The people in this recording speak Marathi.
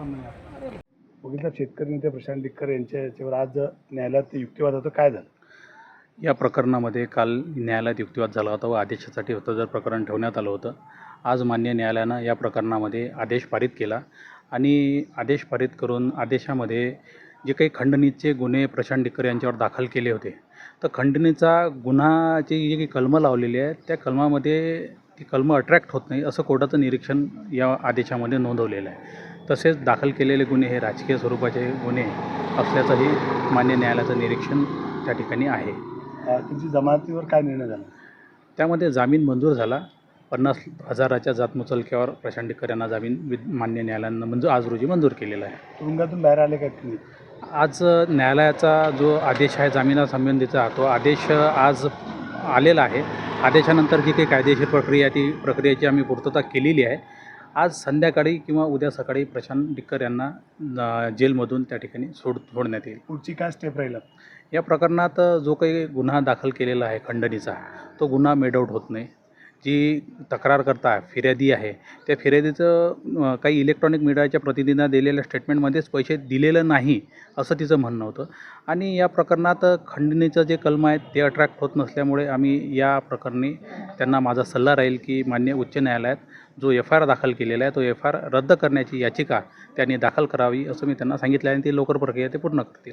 बघितलं शेतकरी नेते प्रशांत डिक्कर यांच्या याच्यावर आज न्यायालयात युक्तिवाद होतं. काय झालं? या प्रकरणामध्ये काल न्यायालयात युक्तिवाद झाला होता व आदेशासाठी होतं जर प्रकरण ठेवण्यात आलं होतं. आज मान्य न्यायालयानं या प्रकरणामध्ये आदेश पारित केला आणि आदेश पारित करून आदेशामध्ये जे काही खंडणीचे गुन्हे प्रशांत डिक्कर यांच्यावर दाखल केले होते. तर खंडणीचा गुन्हाची जी काही कलमं लावलेली आहे त्या कलमामध्ये ती कलमं अट्रॅक्ट होत नाही असं कोर्टाचं निरीक्षण या आदेशामध्ये नोंदवलेलं आहे. तसेच दाखल केलेले गुन्हे हे राजकीय स्वरूपाचे गुन्हे असल्याचंही मान्य न्यायालयाचं निरीक्षण त्या ठिकाणी आहे. अं, त्यांची जमानतीवर काय निर्णय झाला? त्यामध्ये जामीन मंजूर झाला. पन्नास हजाराच्या जातमुचलक्यावर प्रशांत डिक्कर यांना जामीन विद मान्य न्यायालयानं मंजूर आज रोजी मंजूर केलेला आहे. तुरुंगातून बाहेर आले काय तुम्ही? आज न्यायालयाचा जो आदेश आहे जामिनासंबंधीचा तो आदेश आज आलेला आहे. आदेशानंतर जी काही कायदेशीर प्रक्रिया ती प्रक्रियेची आम्ही पूर्तता केलेली आहे. आज संध्याकाळी किंवा उद्या सकाळी प्रशांत डिक्कर यांना जेलमधून त्या ठिकाणी सोड सोडण्यात येईल. पुढची काय स्टेप राहील? या प्रकरणात जो काही गुन्हा दाखल केलेला आहे खंडणीचा तो गुन्हा मेड आऊट होत नाही. जी तक्रार करता फिर्यादी आहे त्या फिर्यादीचं काही इलेक्ट्रॉनिक मीडियाच्या प्रतिनिधींना दिलेल्या स्टेटमेंटमध्येच पैसे दिलेलं नाही असं तिचं म्हणणं होतं. आणि या प्रकरणात खंडणीचं जे कलम आहे ते अट्रॅक्ट होत नसल्यामुळे आम्ही या प्रकरणी त्यांना माझा सल्ला राहील की मान्य उच्च न्यायालयात जो एफ आय आर दाखल केलेला आहे तो एफ आय आर रद्द करण्याची याचिका त्यांनी दाखल करावी असं मी त्यांना सांगितलं आहे आणि ती लवकर प्रक्रिया ते पूर्ण करतील.